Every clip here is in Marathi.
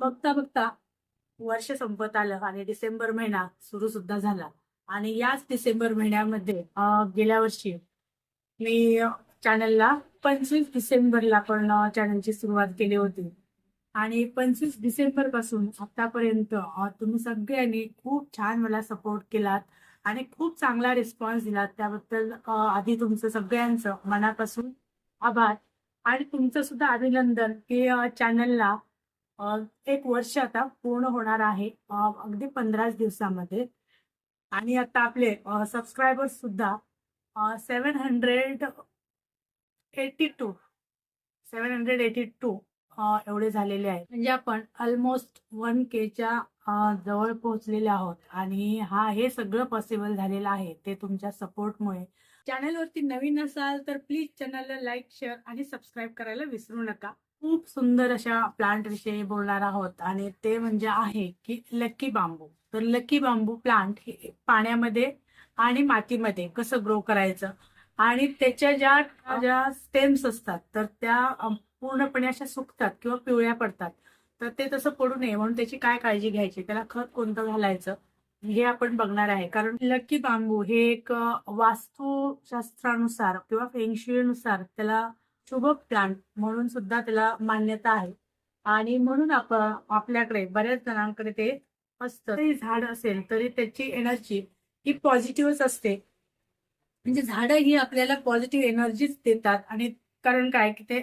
बघता बघता वर्ष संपत आलं आणि डिसेंबर महिना सुरू सुद्धा झाला. आणि याच डिसेंबर महिन्यामध्ये गेल्या वर्षी मी चॅनलला पंचवीस डिसेंबरला पण चॅनलची सुरुवात केली होती. आणि पंचवीस डिसेंबरपासून आतापर्यंत तुम्ही सगळ्यांनी खूप छान मला सपोर्ट केलात आणि खूप चांगला रिस्पॉन्स दिलात. त्याबद्दल आधी तुमचं सगळ्यांचं मनापासून आभार. आणि तुमचं सुद्धा अभिनंदन की चॅनलला एक वर्ष आता पूर्ण होणार आहे अगदी पंधराच दिवसामध्ये. आणि आता आपले सबस्क्रायबर्स सुद्धा seven hundred eighty two seven hundred eighty two एवढे झालेले आहेत. म्हणजे आपण ऑलमोस्ट वन केच्या जवळ पोहोचलेले आहोत. आणि हा हे सगळं पॉसिबल झालेलं आहे ते तुमच्या सपोर्टमुळे चॅनलवरती नवीन असाल तर प्लीज चॅनलला लाईक शेअर आणि सबस्क्राईब करायला विसरू नका. खूप सुंदर अशा प्लांट विषयी बोलणार आहोत. आणि ते म्हणजे आहे की लकी बांबू तर लकी बांबू प्लांट हे पाण्यामध्ये आणि मातीमध्ये कसं ग्रो करायचं? आणि त्याच्या ज्या ज्या स्टेम्स असतात तर त्या पूर्णपणे अशा सुकतात किंवा पिवळ्या पडतात. तर ते तसं पडू नये. म्हणून त्याची काय काळजी घ्यायची? त्याला खत कोणतं घालायचं? हे आपण बघणार आहे. कारण लकी बांबू हे एक वास्तुशास्त्रानुसार किंवा फेंगशुईनुसार त्याला शुभ प्लांट म्हणून सुद्धा त्याला मान्यता आहे. आणि म्हणून आपण आपल्याकडे बऱ्याच जणांकडे ते असतं. ते झाड असेल तरी त्याची एनर्जी ही पॉझिटिव्हच असते. म्हणजे झाडं ही आपल्याला पॉझिटिव्ह एनर्जीच देतात. आणि कारण काय? की ते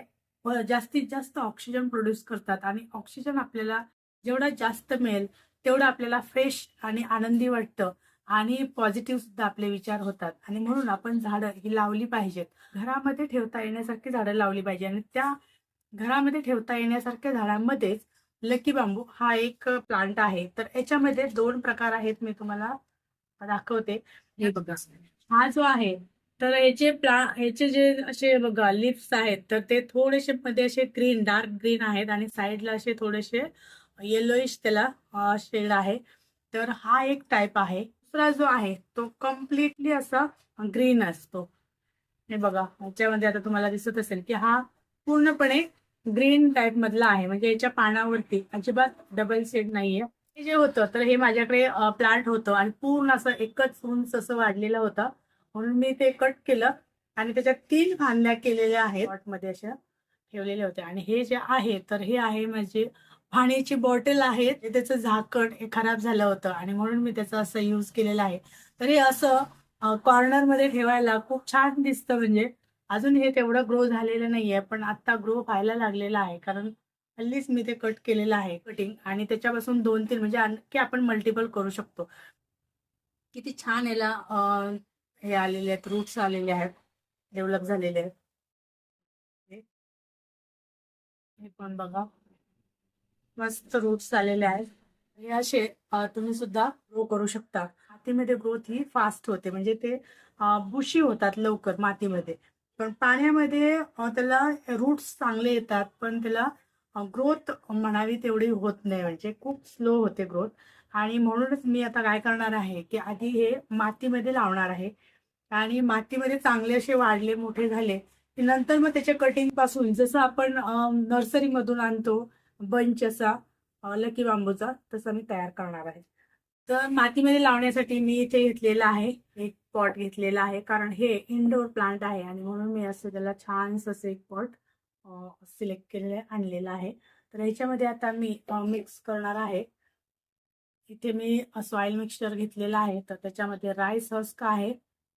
जास्तीत जास्त ऑक्सिजन प्रोड्यूस करतात. आणि ऑक्सिजन आपल्याला जेवढा जास्त मिळेल तेवढं आपल्याला फ्रेश आणि आनंदी वाटतं. आणि पॉझिटिव्ह सुद्धा आपले विचार होतात. आणि म्हणून आपण झाडं ही लावली पाहिजेत. घरामध्ये ठेवता येण्यासारखी झाडं लावली पाहिजे आणि त्या घरामध्ये ठेवता येण्यासारख्या झाडांमध्येच लकी बांबू हा एक प्लांट आहे. तर याच्यामध्ये दोन प्रकार आहेत मी तुम्हाला दाखवते. हे बघा. हा जो आहे तर याचे प्ला याचे जे असे बघा लिप्स आहेत तर ते थोडेसे मध्ये असे ग्रीन डार्क ग्रीन आहेत आणि साईडला असे थोडेसे येलोइश त्याला शेड आहे. तर हा एक टाईप आहे. दुसरा जो आहे तो कम्प्लिटली असा ग्रीन असतो. हे बघा याच्यामध्ये आता तुम्हाला दिसत असेल की हा पूर्णपणे ग्रीन टाईप मधला आहे. म्हणजे याच्या पानावरती अजिबात डबल शेड नाहीये. हे जे होतं तर हे माझ्याकडे प्लांट होतं आणि पूर्ण असं एकच उंच असं वाढलेलं होतं. म्हणून मी ते कट केलं आणि त्याच्यात तीन फांद्या केलेल्या आहेत. मध्ये अशा ठेवलेल्या होत्या. आणि हे जे आहे तर हे आहे म्हणजे पाण्याची बॉटल आहे त्याचं झाकण हे खराब झालं होतं आणि म्हणून मी त्याचा असं यूज केलेलं आहे. तर हे असं कॉर्नरमध्ये ठेवायला खूप छान दिसतं म्हणजे. अजून हे तेवढं ग्रो झालेलं नाहीये पण आता ग्रो व्हायला लागलेलं आहे. कारण हल्लीच मी ते कट केलेलं आहे कटिंग आणि त्याच्यापासून दोन तीन म्हणजे आणखी आपण मल्टिपल करू शकतो. किती छान याला हे आलेले आहेत रूट्स आलेले आहेत डेव्हलप झालेले आहेत. हे पण बघा. मस्त रूट्स आलेले आहेत. हे असे तुम्ही सुद्धा ग्रो करू शकता. मातीमध्ये ग्रोथ ही फास्ट होते. म्हणजे ते बुशी होतात लवकर मातीमध्ये. पण पाण्यामध्ये त्याला रूट्स चांगले येतात पण त्याला ग्रोथ म्हणावी तेवढी होत नाही. म्हणजे खूप स्लो होते ग्रोथ आणि म्हणूनच मी आता काय करणार आहे की आधी हे मातीमध्ये लावणार आहे. आणि मातीमध्ये चांगले असे वाढले मोठे झाले की नंतर मग त्याच्या कटिंगपासून जसं आपण नर्सरीमधून आणतो बंच असा लकी बांबूचा तसा मी तयार करणार आहे. तर मातीमध्ये लावण्यासाठी मी इथे घेतलेला आहे एक पॉट घेतलेला आहे कारण हे इनडोअर प्लांट आहे आणि म्हणून मी असं त्याला छानसं असं एक पॉट सिलेक्ट केलेलं आणलेलं आहे. तर ह्याच्यामध्ये आता मी मिक्स करणार आहे. इथे मी सॉइल मिक्सचर घेतलेला आहे. तर त्याच्यामध्ये राईस हस्क आहे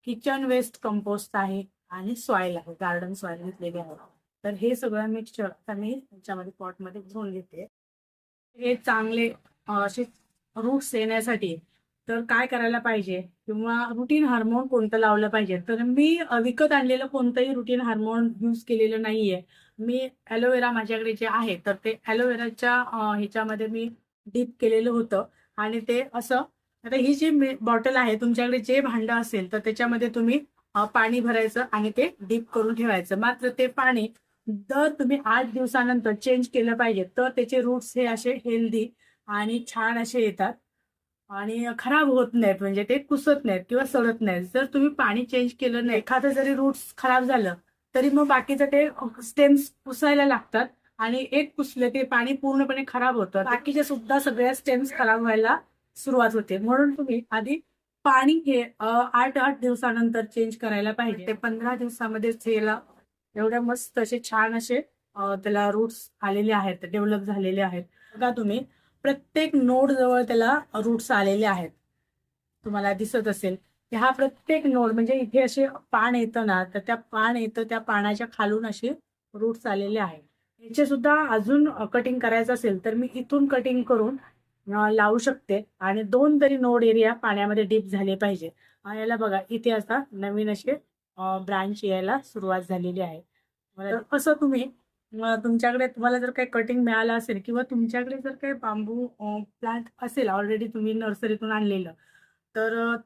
किचन वेस्ट कंपोस्ट आहे आणि सॉइल आहे गार्डन सॉइल घेतलेली आहे. तर हे सगळं मिक्सचर आता मी त्याच्यामध्ये पॉटमध्ये घेऊन घेते. हे चांगले असे रूट्स येण्यासाठी तर काय करायला पाहिजे? किंवा रुटीन हार्मोन कोणतं लावलं पाहिजे? तर मी विकत आणलेलं कोणतंही रुटीन हार्मोन यूज केलेलं नाहीये. मी ॲलोवेरा माझ्याकडे जे आहे तर ते ॲलोवेराच्या ह्याच्यामध्ये मी डीप केलेलं होतं. आणि ते असं आता ही जी बॉटल आहे तुमच्याकडे जे भांडं असेल तर त्याच्यामध्ये तुम्ही पाणी भरायचं आणि ते डीप करून ठेवायचं. मात्र ते पाणी दर तुम्ही आठ दिवसानंतर चेंज केलं पाहिजे तर त्याचे रूट्स हे असे हेल्दी आणि छान असे येतात. आणि खराब होत नाहीत म्हणजे ते कुसत नाहीत किंवा सडत नाहीत. जर तुम्ही पाणी चेंज केलं नाही एखादं जरी रूट्स खराब झालं तरी मग बाकीचं ते स्टेम्स पुसायला लागतात आणि एक पुसले ते पाणी पूर्णपणे खराब होतं. बाकीचे सुद्धा सगळ्या स्टेम्स खराब व्हायला सुरुवात होते. म्हणून तुम्ही आधी पाणी हे आठ आठ दिवसानंतर चेंज करायला पाहिजे. ते पंधरा दिवसामध्येच याला एवढ्या मस्त असे छान असे त्याला रूट्स आलेले आहेत डेव्हलप झालेले आहेत. बघा तुम्ही प्रत्येक नोड जवळ त्याला रूट्स आलेले आहेत. तुम्हाला दिसत असेल. ह्या हा प्रत्येक नोड म्हणजे इथे असे पान येतं ना तर त्या पान येतं त्या पानाच्या खालून असे रूट्स आलेले आहेत. याचे सुद्धा अजून कटिंग करायचं असेल तर मी इथून कटिंग करून लावू शकते. आणि दोन तरी नोड एरिया पाण्यामध्ये डीप झाले पाहिजे. याला बघा इथे असा नवीन असे ब्रांच यायला सुरुवात झालेली आहे. तर असं तुम्ही तुमच्याकडे तुम्हाला जर काही कटिंग मिळालं असेल किंवा तुमच्याकडे जर काही बांबू प्लांट असेल ऑलरेडी तुम्ही नर्सरीतून आणलेलं तर अ,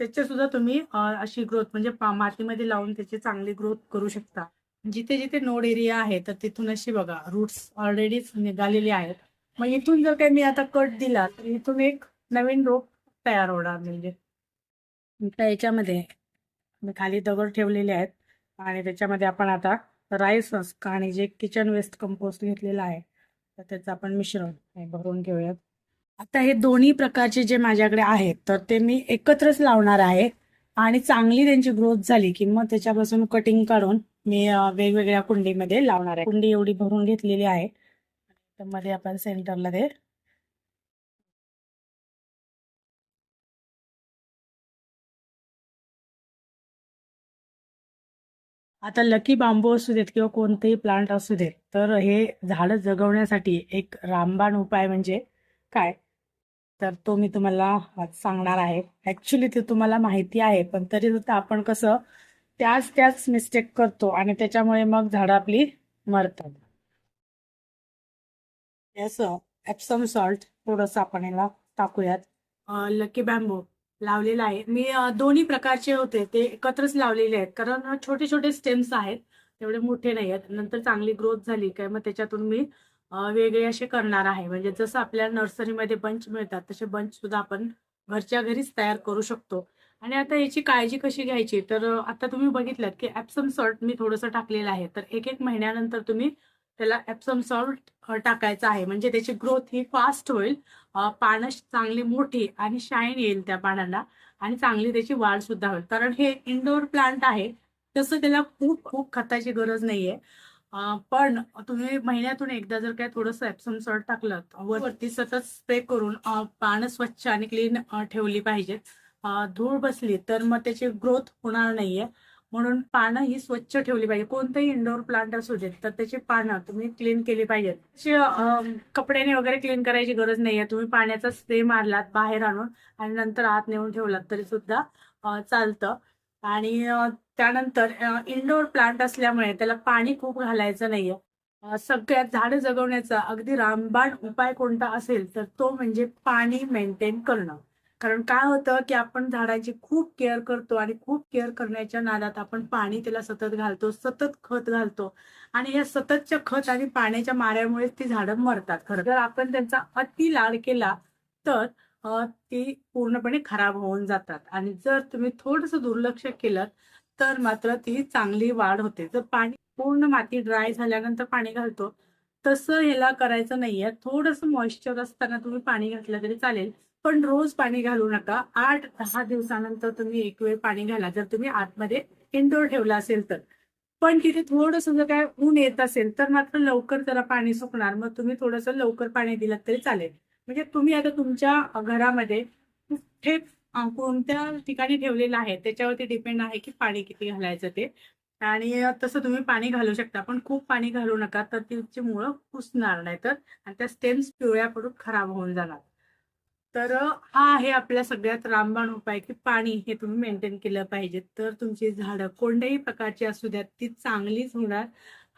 त्याचे सुद्धा तुम्ही अशी ग्रोथ म्हणजे मातीमध्ये लावून त्याची चांगली ग्रोथ करू शकता. जिथे जिथे नोड एरिया आहे तर तिथून अशी बघा रूट्स ऑलरेडीच निघालेले आहेत. मग इथून जर काही मी आता कट दिला तर इथून एक नवीन रोप तयार होणार म्हणजे. याच्यामध्ये मी खाली दगड ठेवलेले आहेत. आणि त्याच्यामध्ये आपण आता राईस हस्क आणि जे किचन वेस्ट कंपोस्ट घेतलेलं आहे तर त्याचं आपण मिश्रण भरून घेऊयात. आता हे दोन्ही प्रकारचे जे माझ्याकडे आहेत तर ते मी एकत्रच लावणार आहे. आणि चांगली त्यांची ग्रोथ झाली की मग त्याच्यापासून कटिंग काढून मी वेगवेगळ्या कुंडीमध्ये लावणार आहे. कुंडी एवढी भरून घेतलेली आहे. तर मध्ये आपण सेंटरला ते आता लकी बांबू असू देत किंवा कोणतेही प्लांट असू देत तर हे झाडं जगवण्यासाठी एक रामबाण उपाय म्हणजे काय? तर तो मी तुम्हाला सांगणार आहे. ऍक्च्युली ते तुम्हाला माहिती आहे पण तरी सुद्धा आपण कसं त्याच त्याच मिस्टेक करतो आणि त्याच्यामुळे मग झाडं आपली मरतात. असं एप्सम सॉल्ट थोडंसं आपण याला टाकूयात. Lucky bamboo. लावलेला आहे. मी दोन्ही प्रकारचे होते. ते एकत्रच लावलेले आहेत. कारण छोटे छोटे स्टेम्स आहेत. तेवढे मोठे नाही आहेत. नंतर चांगली ग्रोथ झाली काय मग त्याच्यातून मी वेगळे असे करणार आहे. म्हणजे जसं आपल्याला नर्सरीमध्ये बंच मिळतात तसे बंच सुद्धा आपण घरच्या घरीच तयार करू शकतो. आणि आता याची काळजी कशी घ्यायची? तर आता तुम्ही बघितलं की ॲप्सम सॉल्ट मी थोडंसं टाकलेलं आहे. तर एक एक महिन्यानंतर तुम्ही त्याला ॲप्सम सॉल्ट टाकायचं आहे. म्हणजे त्याची ग्रोथ ही फास्ट होईल. पानं चांगली मोठी आणि शाईन येईल त्या पानांना आणि चांगली त्याची वाढ सुद्धा होईल. कारण हे इनडोअर प्लांट आहे तसं त्याला खूप खूप खताची गरज नाहीये. पण तुम्ही महिन्यातून एकदा जर काय थोडंसं एप्सम सॉल्ट टाकलं वरती सतत स्प्रे करून पानं स्वच्छ आणि क्लीन ठेवली पाहिजेत. धूळ बसली तर मग त्याची ग्रोथ होणार नाहीये. म्हणून पानं ही स्वच्छ ठेवली पाहिजे. कोणतंही इंडोर प्लांट असू देत तर त्याची पानं तुम्ही क्लीन केली पाहिजेत. कपड्याने वगैरे क्लीन करायची गरज नाहीये. तुम्ही पाण्याचा स्प्रे मारलात बाहेर आणून आणि नंतर आत नेऊन ठेवलात तरी सुद्धा चालतं. आणि त्यानंतर इंडोर प्लांट असल्यामुळे त्याला पाणी खूप घालायचं नाहीये. सगळ्यात झाडं जगवण्याचा अगदी रामबाण उपाय कोणता असेल तर तो म्हणजे पाणी मेंटेन करणं. कारण काय होतं की आपण झाडांची खूप केअर करतो आणि खूप केअर करण्याच्या नादात आपण पाणी त्याला सतत घालतो सतत खत घालतो. आणि या सततच्या खत आणि पाण्याच्या माऱ्यामुळे ती झाडं मरतात खरं जर आपण त्यांचा अति लाड केला तर ती पूर्णपणे खराब होऊन जातात. आणि जर तुम्ही थोडंसं दुर्लक्ष केलं तर मात्र ती चांगली वाढ होते. जर पाणी पूर्ण माती ड्राय झाल्यानंतर पाणी घालतो तसं ह्याला करायचं नाहीये. थोडंसं मॉइश्चर असताना तुम्ही पाणी घातलं तरी चालेल. पण रोज पाणी घालू नका. आठ दहा दिवसानंतर तुम्ही एक वेळ पाणी घाला. जर तुम्ही आतमध्ये इंडोर ठेवला असेल तर. पण तिथे थोडस जर काय ऊन येत असेल तर मात्र लवकर त्याला पाणी सुकणार. मग तुम्ही थोडंसं लवकर पाणी दिलं तरी चालेल. म्हणजे तुम्ही आता तुमच्या घरामध्ये कुठे कोणत्या ठिकाणी ठेवलेलं आहे त्याच्यावरती डिपेंड आहे की पाणी किती घालायचं ते. आणि तसं तुम्ही पाणी घालू शकता पण खूप पाणी घालू नका तर तिची मुळं कुसणार नाही तर आणि त्या स्टेम्स पिवळ्या पडून खराब होऊन जाणार. तर हा आहे आपल्या सगळ्यात रामबाण उपाय की पाणी हे तुम्ही मेंटेन केलं पाहिजे. तर तुमची झाडं कोणत्याही प्रकारची असू द्यात ती चांगलीच होणार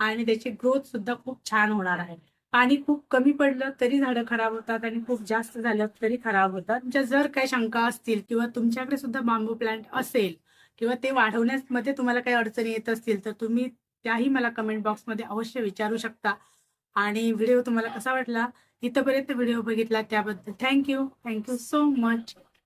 आणि त्याची ग्रोथ सुद्धा खूप छान होणार आहे. पाणी खूप कमी पडलं तरी झाडं खराब होतात आणि खूप जास्त झालं तरी खराब होतात. ज्या जर काही शंका असतील किंवा तुमच्याकडे सुद्धा बांबू प्लांट असेल किंवा ते वाढवण्यामध्ये तुम्हाला काही अडचणी येत असतील तर तुम्ही त्याही मला कमेंट बॉक्समध्ये अवश्य विचारू शकता. आणि व्हिडिओ तुम्हाला कसा वाटला? इथंपर्यंत व्हिडिओ बघितला त्याबद्दल थँक्यू. Thank you so much.